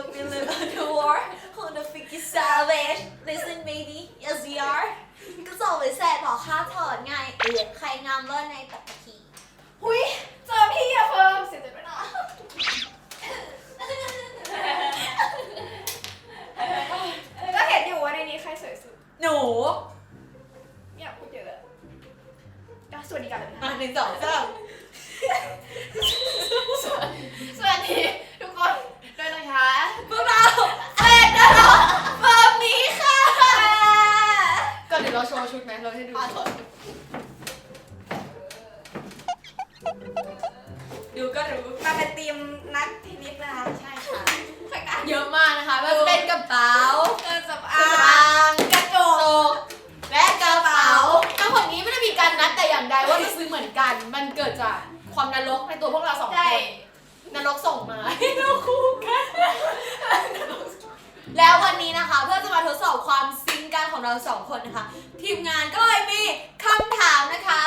look we live on the war who the freak is savage listen baby yes we are ก็ส่งไปแซ่บอกค่าถอนไงเออใครงามเลิศในปัตตภีหุยเจอพี่อะเฟิร์มเสียใจไปหน่อยก็เห็นอยู่ว่าในนี้ใครสวยสุด หนูไม่อยากพูดเยอะก็สวัสดีกันเลยอะนะหนึ่งสองสาม เกิดจากความนรกในตัวพวกเราสองคใช่นนรกส่งมาให้เราคู่กัน แล้ววันนี้นะคะ เพื่อจะมาทดสอบความซิงค์กันของเราสองคนนะคะ ทีมงานก็เลยมีคำถามนะคะ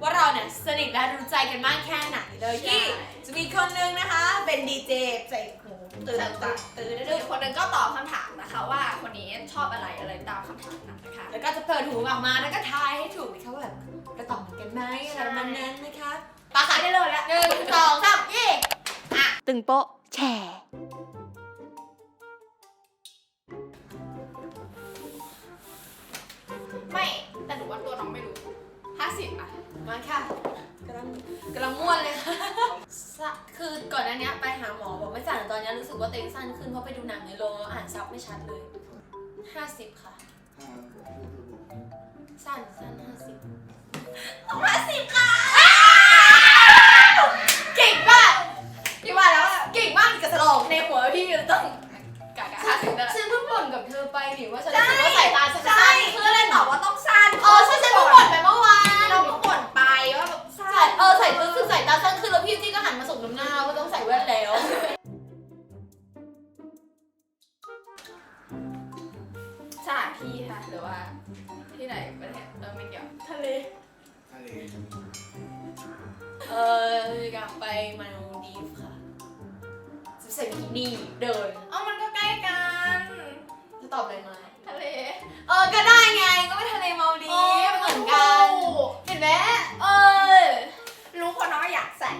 ว่าเราเนี่ยสนิทและรู้ใจกันมากแค่ไหนเลยที่จะมีคนนึงนะคะ เป็นดีเจใส่หูตื่นตื่นตื่นหตื่นึ่นงคนหนึ่งก็ตอบคำถามนะคะ ว่าคนนี้ชอบอะไรอะไรตามคำถามนั้นนะคะ แล้วก็จะเปิดหูออกมาแล้วก็ทายให้ถูกนะคะว่าแบบ ตึงโป๊ะแชร์ไม่ แต่หนูว่าตัวน้องไม่รู้ห้าสิบอะมาค่ะกำลังกำลังม่วนเลยค่ะสะคือก่อนหน้านี้ไปหาหมอบอกไม่สั่นตอนนี้รู้สึกว่าเต็งสั้นขึ้นเพราะไปดูหนังในโรงแล้วอ่านซับไม่ชัดเลยห้าสิบค่ะ สั้น ถานที่ค่ะหรือว่า ที่ไหนประเทศเออไม่เกี่ยวทะเลเอออยากไปมาลดีฟค่ะจะใส่บิกินี่เดิน เอ้ามันก็ใกล้กันจะตอบอะไรมาทะเลเออก็ได้ไงก็ไปทะเลมาดีฟเหมือนกัน เห็นไหมเออรู้คนน้องอยากใส่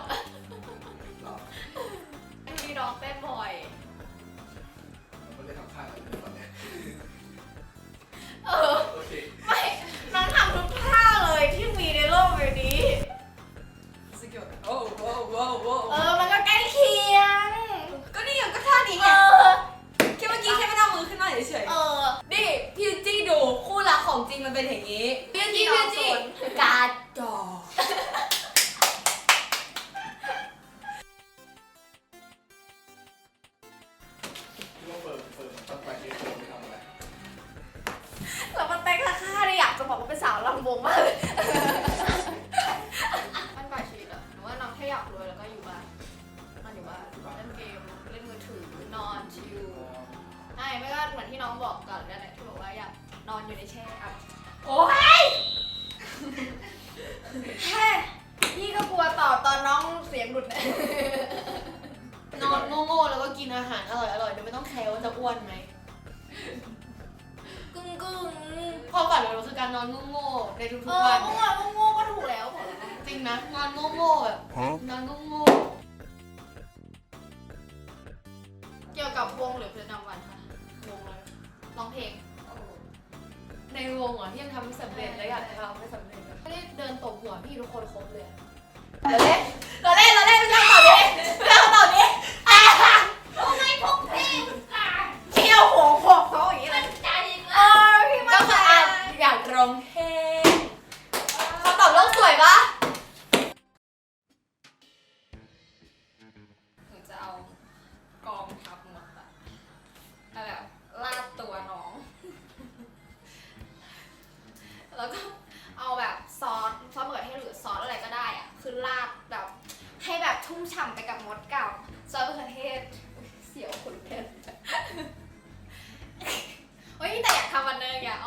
ด อนอยู่ในแช่อะโอ้ยแค่พี่ก็กลัวตอบตอนน้องเสียงหลุดเนี่ยนอนโง่ๆแล้วก็กินอาหารอร่อยๆโดยไม่ต้องแคร์ว่าจะอ้วนไหมกึ่งกึ่งความฝันของเราคือการนอนโง่ๆในทุเอกๆอวัน โง่ๆโง่ๆก็ถูกแล้วบอกแล้วนะจริงนะนอนโง่ๆแบบนอนโง่เกี่ยวกับวงหรือประจำวันค่ะๆงงเลยร้องเพลง ในวงอะที่ยังทำไม่สำเร็จและอยากจะทำไม่สำเร็จอะไม่ได้เดินตบหัวพี่ทุกคนครบเลยอะเราเล่นเราเล่นเราเล่นไม่ใช่คำตอบนี้ไม่ใช่คำตอบนี้อะทำไมพกเพลงเที่ยวหัวหกเขาอย่างนี้เลยใจเออพี่ก็มาคืออะอยากร้องเพลง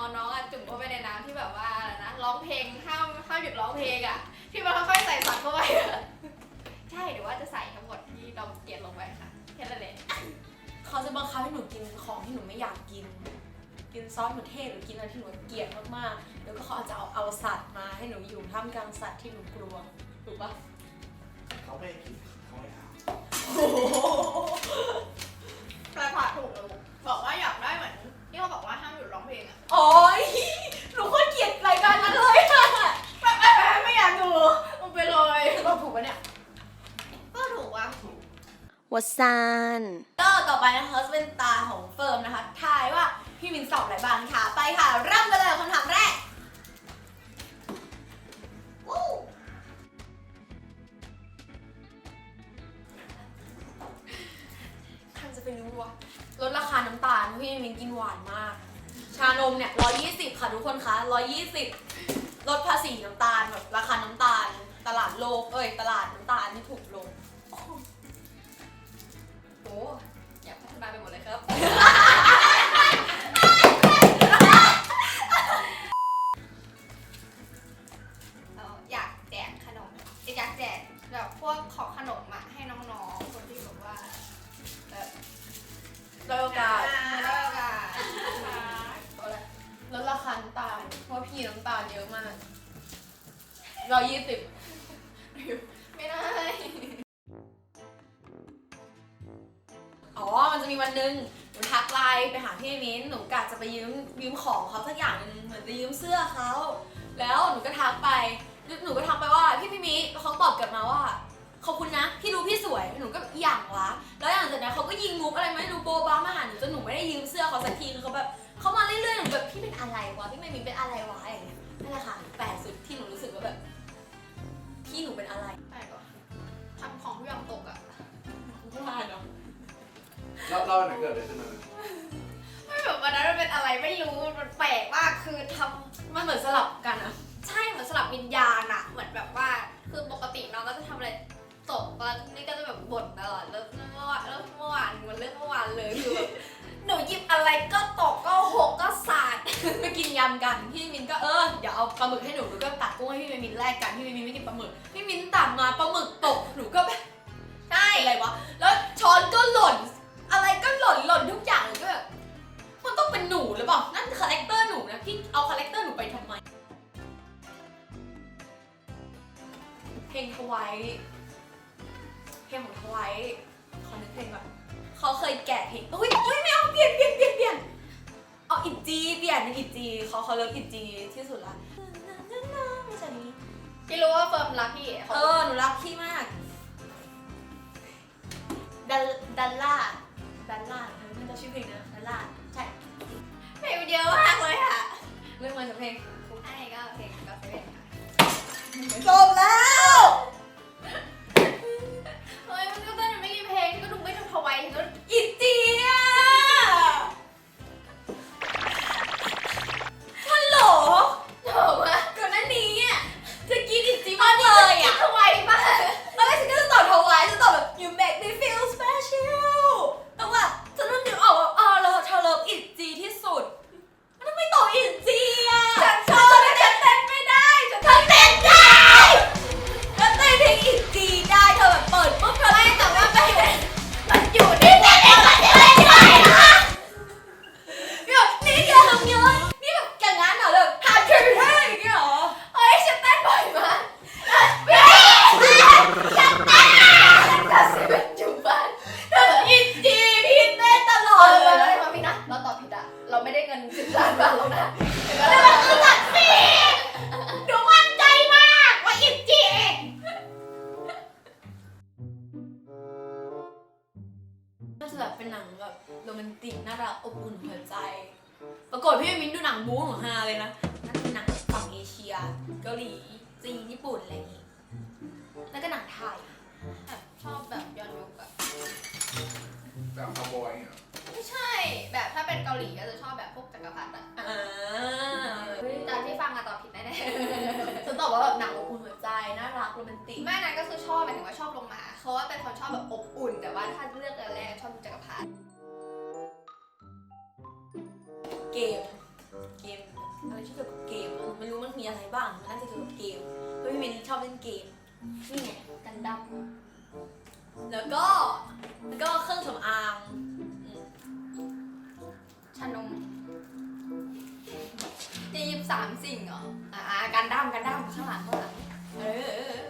อนน้องอะจุ่มเข้าไปในน้ำที่แบบว่าอะไรนะร้องเพลงห้ามห้ามหยุดร้องเพลงอะที่มันค่อยใส่สัตว์เข้าไปอะใช่หรือว่าจะใส่ทั้งหมดที่เราเกลียดลงไปค่ะแค่นั้นแหละเขาจะบังคับให้หนูกินของที่หนูไม่อยากกิน กินซอสมะเขือทศหรือกินอะไรที่หนูเกลียดมากๆ แล้วก็เขาอาจจะเอาเอาสัตว์มาให้หนูอยู่ท่ามกลางสัตว์ที่หนูกลัวถูกปะเขาไม่กินเขาไม่เอา ปลายผ่าถูกเลย วัซานก็ต่อไปนะคะจะเป็นตาของเฟิร์มนะคะทายว่าพี่มินสอบอะไรบ้างค่ะ ไปค่ะเริ่มกันเลยคำถามแรกวู้ใครจะไปรู้วะลดราคาน้ำตาลเพราะพี่มินกินหวานมาก ชานมเนี่ย 120 ค่ะทุกคนคะ 120 ลดภาษีน้ำตาลแบบราคาน้ำตาล ตลาดโลก เอ้ย ตลาดน้ำตาลที่ถูกลง หมดเลยครับ เราอยากแจกขนมอยากแจกแบบพวกของขนมอะให้น้องๆ คนที่แบบว่าแบบโดยโอกาสได้โอกาสลดราคาน้ำตาลเพราะพี่น้ำตาลเยอะมากร้อยยี่สิบ ของเขาสักอย่างหนึงเหมือนจะยืมเสื้อเขา แล้วหนูก็ทักไป หนูก็ทักไปว่าพี่มิมิเขาตอบกลับมาว่าขอบคุณนะพี่รู้พี่สวย หนูก็อย่างวะ แล้วอย่างจากนั้นเขาก็ยิงมุกอะไรไม่รู้โบะบ้ามาหาหนูจนหนูไม่ได้ยืมเสื้อเขาสักทีคือเขาแบบเขามาเรื่อยๆหนูแบบพี่เป็นอะไรวะพี่ไม่มีเป็นอะไรวะอย่างเงี้ยนั่นแหละค่ะแปลกสุดที่หนูรู้สึกว่าแบบพี่หนูเป็นอะไรใช่ก็ทำของทุกอย่างตกอะว่าเนาะเราเราไหนเกิดอะไรขึ้นมาไม่ แบบวันนั้นมันเป็นอะไรไม่รู้มันแปลกมากคือทมันเหมือนสลับ วายเพลงของทวายขอนึกเพลงก่อนเขาเคยแกะเพลงอุ้ยอุ้ยไม่เอาเปลี่ยนเปลี่ยนเปลี่ยนเปลี่ยนเอาอิจีเปลี่ยนเป็นอิจีเขาเขาเลิกอิจีที่สุดละไม่ใช่นี้พี่รู้ว่าเฟิร์มรักพี่เขาเออหนูรักพี่มากดัลดัลล่าดัลล่าเออมันจะชื่อเพลงนะดัลล่าใช่เพลงมันเยอะมากเลยอะเรื่องมันจะเพลงใช่ก็เพลงก็เซเว่นค่ะจบแล้ว ติกๆแม่นั้นก็คือชอบหมายถึงว่าชอบลงมาเพราะว่าเป็นคนชอบแบบอบอุ่น แต่ว่าถ้าเลือกอันแรกชอบจักรพรรดิเกม เกมอะไรที่เกี่ยวกับเกมอะไม่รู้มันมีอะไรบ้าง มันน่าจะเกี่ยวกับเกมเฮ้ยมินชอบเล่นเกม นี่ไงกันดั้มแล้วก็ แล้วก็เครื่องสำอางอืมชานมที่ยี่สามสิ่งเหรอ อ่ากันดั้มกันดั้มข้างหลังข้างหลัง เออเออเออ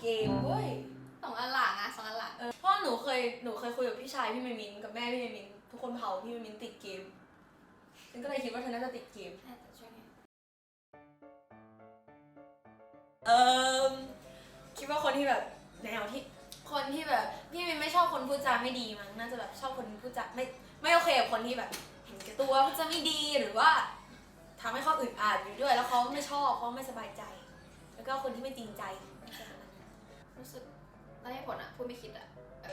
เกมเว้ย สองอันหลังอะสองอันหลังเออเพราะหนูเคยหนูเคยคุยกับพี่ชายพี่เมมินกับแม่พี่เมมินทุกคนเผาพี่เมมินติดเกมฉันก็เลยคิดว่าเธอน่าจะติดเกมน่าจะช่วยไงเออคิดว่าคนที่แบบแนวที่คนที่แบบพี่มินไม่ชอบคนพูดจาไม่ดีมั้งน่าจะแบบชอบคนพูดจาไม่ไม่โอเคกับคนที่แบบ เห็นแก่ตัวพูดจาไม่ดีหรือว่าทำให้เขาอึดอัดอยู่ด้วย แล้วเขาไม่ชอบเขาไม่สบายใจ แล้วก็คนที่ไม่จริงใจไม่ใช่คนนั้น รู้สึกตอนให้ผลอะพูดไม่คิดอะแบบ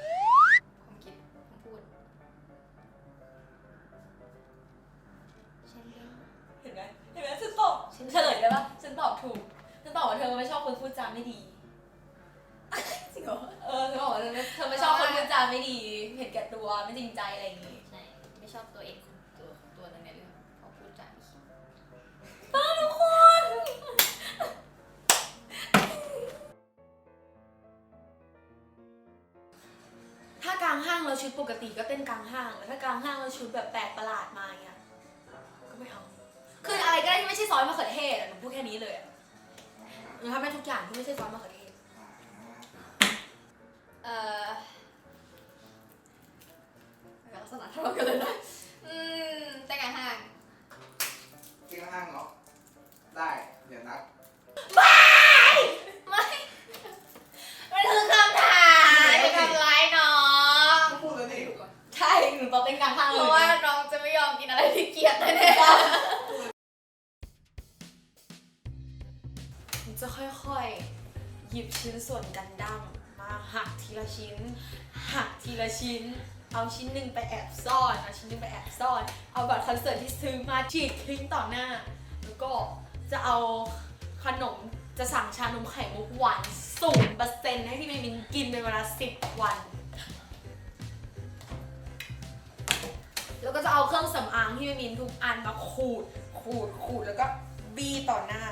ความคิดความพูดฉันเอง เห็นไหมเห็นไหมฉันตอบฉันเฉลยได้ปะฉันตอบถูกฉันตอบว่าเธอไม่ชอบคนพูดจาไม่ดี จริงเหรอ เออเธอบอกว่าเธอไม่เธอไม่ชอบคนพูดจาไม่ดี เห็นแก่ตัวไม่จริงใจอะไรอย่างงี้ ใช่ไม่ชอบตัวเองตัวตัวนึงในเรื่องเพราะพูดจาไม่คิดป้าทุกคน ถ้ากลางห้างเราชุดปกติก็เต้นกลางห้างแต่ถ้ากลางห้างเราชุดแบบแปลกประหลาดมาอย่างเงี้ยก็ไม่เอาคืออะไรก็ได้ที่ไม่ใช่ซอยมะเขือเทศอะหนูพูดแค่นี้เลยอะหนูทำได้ทุกอย่างที่ไม่ใช่ซอยมะเขือเทศ ยิบชิ้นส่วนกันดั้มมาหักทีละชิ้น หักทีละชิ้น เอาชิ้นหนึ่งไปแอบซ่อนเอาชิ้นหนึ่งไปแอบซ่อน เอาบัตรคอนเสิร์ตที่ซื้อมาฉีดทิ้งต่อหน้า แล้วก็จะเอาขนมจะสั่งชานมไข่มุกหวานศูนเปอร์เซ็นต์ให้พี่เมมินกินเป็นเวลาสิบวัน แล้วก็จะเอาเครื่องสำอางที่เมมินทุกอันมาขูด ขูด ขูดแล้วก็บีต่อหน้า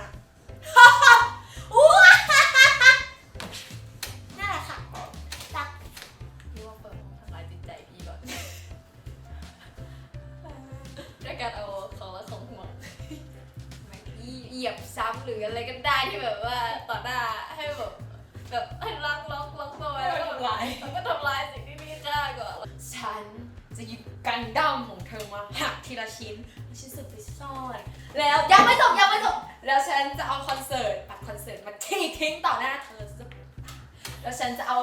แล้วยังไม่จบยังไม่จบแล้วฉันจะเอาคอนเสิร์ตบัตรคอนเสิร์ตมาทิ้งทิ้งต่อหน้าเธอจะแล้วฉันจะเอา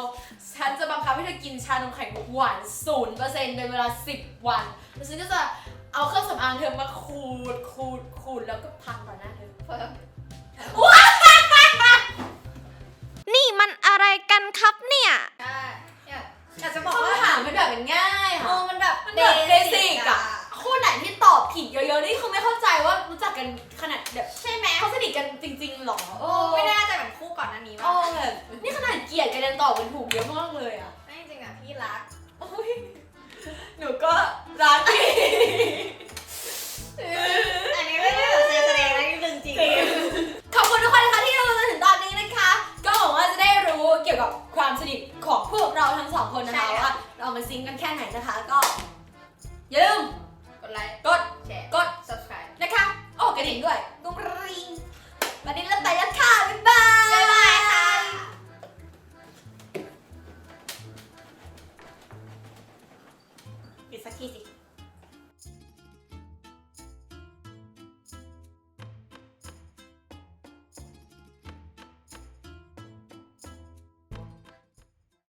ฉันจะบังคับให้เธอกินชานมไข่มุกหวานศูนย์เปอร์เซ็นต์เป็นเวลาสิบวันแล้วฉันก็จะเอาเครื่องสำอางเธอมาขูดขูดขูดแล้วก็พังต่อหน้าเธอเพิ่มนี่มันอะไรกันครับเนี่ยใช่เนี่ยอยากจะบอกว่าถามมันแบบมันง่ายเอค่ะอมันแบบมันแบบเบสิกอะ นะคะ ก็อย่าลืมกดไลค์กดแชร์กด subscribe นะคะโอ้กระดิ่งด้วยกุ้งริงวันนี้เราไปแล้วค่ะ บ๊ายบาย